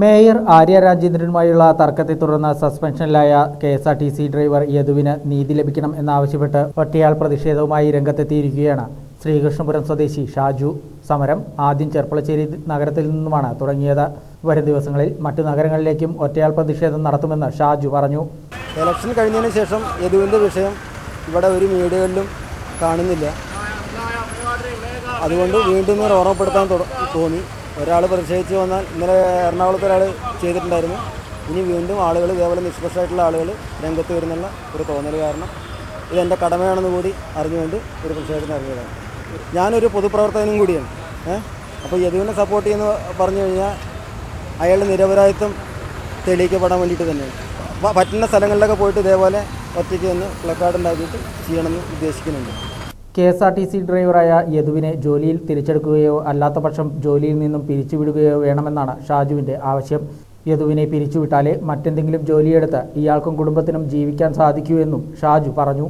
Mayor Arya രാജേന്ദ്രനുമായുള്ള തർക്കത്തെ തുടർന്ന് സസ്പെൻഷനിലായ K S R T C driver യദുവിന് നീതി ലഭിക്കണം എന്നാവശ്യപ്പെട്ട് ഒറ്റയാൾ പ്രതിഷേധവുമായി രംഗത്തെത്തിയിരിക്കുകയാണ്. ശ്രീകൃഷ്ണപുരം സ്വദേശി ഷാജു സമരം ആദ്യം ചെർപ്പളശ്ശേരി നഗരത്തിൽ നിന്നുമാണ് തുടങ്ങിയത്. വരും ദിവസങ്ങളിൽ മറ്റു നഗരങ്ങളിലേക്കും ഒറ്റയാൾ പ്രതിഷേധം നടത്തുമെന്ന് ഷാജു പറഞ്ഞു. ഇലക്ഷൻ കഴിഞ്ഞതിന് ശേഷം യദുവിന്റെ വിഷയം ഇവിടെ ഒരു മീഡിയകളിലും കാണുന്നില്ല. അതുകൊണ്ട് വീണ്ടും ഓർമ്മപ്പെടുത്താൻ തോന്നി. ഒരാൾ പ്രതിഷേധിച്ച് വന്നാൽ ഇന്നലെ എറണാകുളത്ത് ഒരാൾ ചെയ്തിട്ടുണ്ടായിരുന്നു. ഇനി വീണ്ടും ആളുകൾ ഇതേപോലെ നിഷ്പക്ഷമായിട്ടുള്ള ആളുകൾ രംഗത്ത് വരുന്നുള്ള ഒരു തോന്നൽ കാരണം ഇതെന്റെ കടമയാണെന്ന് കൂടി അറിഞ്ഞുകൊണ്ട് ഒരു പ്രതിഷേധത്തിന് ഇറങ്ങിയതാണ്. ഞാനൊരു പൊതുപ്രവർത്തകനും കൂടിയാണ്. ഏഹ് അപ്പോൾ യദുവിനെ സപ്പോർട്ട് ചെയ്യുന്ന പറഞ്ഞു കഴിഞ്ഞാൽ അയാളുടെ നിരപരാധിത്വം തെളിയിക്കപ്പെടാൻ വേണ്ടിയിട്ട് തന്നെയാണ്. പറ്റുന്ന സ്ഥലങ്ങളിലൊക്കെ പോയിട്ട് ഇതേപോലെ ഒറ്റയ്ക്ക് നിന്ന് പ്ലക്കാർഡ് ഉണ്ടാക്കിയിട്ട് ചെയ്യണമെന്ന് ഉദ്ദേശിക്കുന്നുണ്ട്. K S R T C ഡ്രൈവറായ യദുവിനെ ജോലിയിൽ തിരിച്ചെടുക്കുകയോ അല്ലാത്ത പക്ഷം ജോലിയിൽ നിന്നും പിരിച്ചുവിടുകയോ വേണമെന്നാണ് ഷാജുവിന്റെ ആവശ്യം. യദുവിനെ പിരിച്ചുവിട്ടാലേ മറ്റെന്തെങ്കിലും ജോലിയെടുത്ത് ഇയാൾക്കും കുടുംബത്തിനും ജീവിക്കാൻ സാധിക്കൂ എന്നും ഷാജു പറഞ്ഞു.